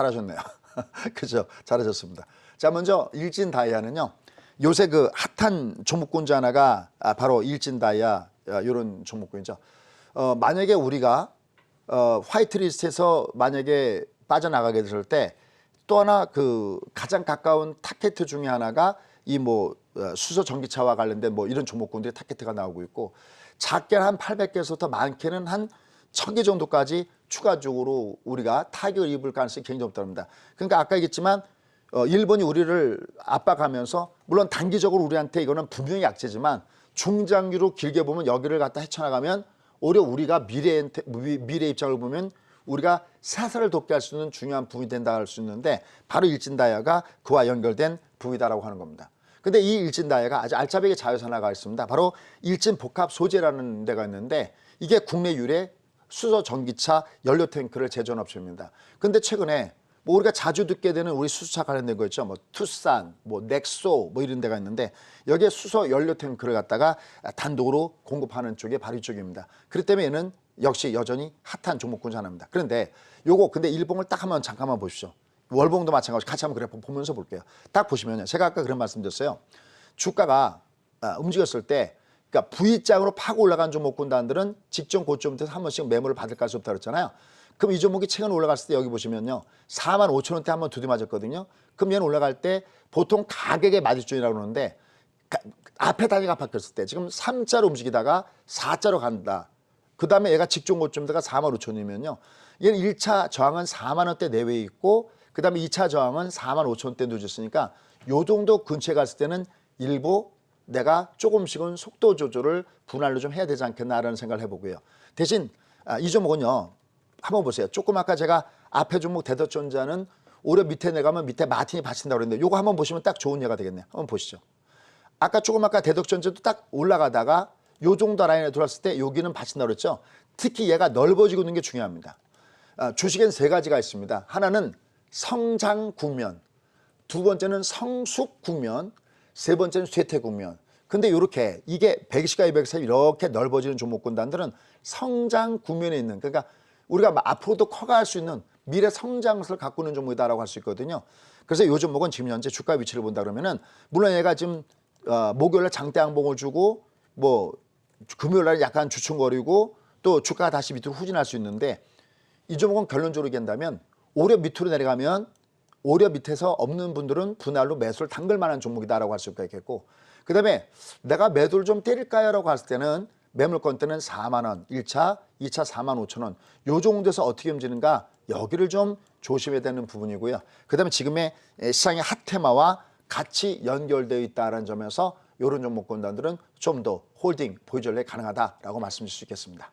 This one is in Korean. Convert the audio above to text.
잘하셨네요. 그죠? 잘하셨습니다. 자, 먼저 일진 다이아는요. 요새 그 핫한 종목군 중 하나가 아, 바로 일진 다이아 이런 종목군이죠. 어, 만약에 우리가 어, 화이트리스트에서 만약에 빠져나가게 됐을 때또 하나 그 가장 가까운 타켓 중에 하나가 이 뭐 수소 전기차와 관련된 뭐 이런 종목군들의 타켓가 나오고 있고 작게는 한 800개에서부터 많게는 한 1000개 정도까지 추가적으로 우리가 타격을 입을 가능성이 굉장히 높다합니다. 그러니까 아까 얘기했지만 어, 일본이 우리를 압박하면서 물론 단기적으로 우리한테 이거는 분명히 약재지만 중장기로 길게 보면 여기를 갖다 헤쳐나가면 오히려 우리가 미래 미래 입장을 보면 우리가 사설을 돕게 할 수 있는 중요한 부분이 된다 할 수 있는데 바로 일진다이아가 그와 연결된 부위다라고 하는 겁니다. 근데 이 일진다이아가 아주 알짜배기 자유산화가 있습니다. 바로 일진 복합 소재라는 데가 있는데 이게 국내 유래 수소 전기차 연료 탱크를 제조한 업체입니다. 근데 최근에 뭐 우리가 자주 듣게 되는 우리 수소차 관련된 거 있죠. 뭐 투싼, 뭐 넥소 뭐 이런 데가 있는데 여기에 수소 연료 탱크를 갖다가 단독으로 공급하는 쪽이 바로 이쪽입니다. 그렇기 때문에 얘는 역시 여전히 핫한 종목군 중 하나입니다. 그런데 요거 근데 일봉을 딱 한번 잠깐만 보십시오. 월봉도 마찬가지 같이 한번 그래프 보면서 볼게요. 딱 보시면요. 제가 아까 그런 말씀드렸어요. 주가가 아, 움직였을 때 그러니까 V장으로 파고 올라간 종목군단들은 직전 고점부터 한 번씩 매물을 받을 가수 없다 그랬잖아요. 그럼 이 종목이 최근 올라갔을 때 여기 보시면요. 4만 5천 원대 한번 두드 맞았거든요. 그럼 얘는 올라갈 때 보통 가격의 마디존이라고 그러는데 가, 앞에 단위가 바뀌었을 때 지금 3자로 움직이다가 4자로 간다. 그 다음에 얘가 직전 고점대가 4만 5천이면요. 얘는 1차 저항은 4만 원대 내외에 있고 그 다음에 2차 저항은 4만 5천 원대 누졌으니까 요 정도 근처에 갔을 때는 일부 내가 조금씩은 속도 조절을 분할로 좀 해야 되지 않겠나라는 생각을 해보고요. 대신 아, 이 종목은요. 한번 보세요. 조금 아까 제가 앞에 종목 대더존자는 오히려 밑에 내가면 밑에 마틴이 받친다고 그랬는데 요거 한번 보시면 딱 좋은 예가 되겠네요. 한번 보시죠. 아까 조금 아까 대덕전제도 딱 올라가다가 요 정도 라인에 들어왔을 때 여기는 받친다고 그랬죠. 특히 얘가 넓어지고 있는 게 중요합니다. 아, 주식엔 세 가지가 있습니다. 하나는 성장 국면, 두 번째는 성숙 국면, 세 번째는 쇠퇴 국면. 근데 이렇게 이게 110과 200 이렇게 넓어지는 종목군단들은 성장 국면에 있는 그러니까 우리가 앞으로도 커갈 수 있는 미래 성장을 갖고 있는 종목이다라고 할 수 있거든요. 그래서 요 종목은 지금 현재 주가 위치를 본다 그러면은 물론 얘가 지금 어, 목요일에 장대 항봉을 주고 뭐 금요일날 약간 주춤거리고 또 주가가 다시 밑으로 후진할 수 있는데 이 종목은 결론적으로 얘기한다면 오히려 밑으로 내려가면 오히려 밑에서 없는 분들은 분할로 매수를 담글 만한 종목이다라고 할 수가 있겠고 그 다음에 내가 매도를 좀 때릴까요 라고 했을 때는 매물권 때는 4만 원, 1차, 2차 4만 5천 원. 요 정도에서 어떻게 움직이는가 여기를 좀 조심해야 되는 부분이고요. 그 다음에 지금의 시장의 핫테마와 같이 연결되어 있다는 점에서 이런 종목 군단들은 좀 더 홀딩 보유전례 가능하다라고 말씀드릴 수 있겠습니다.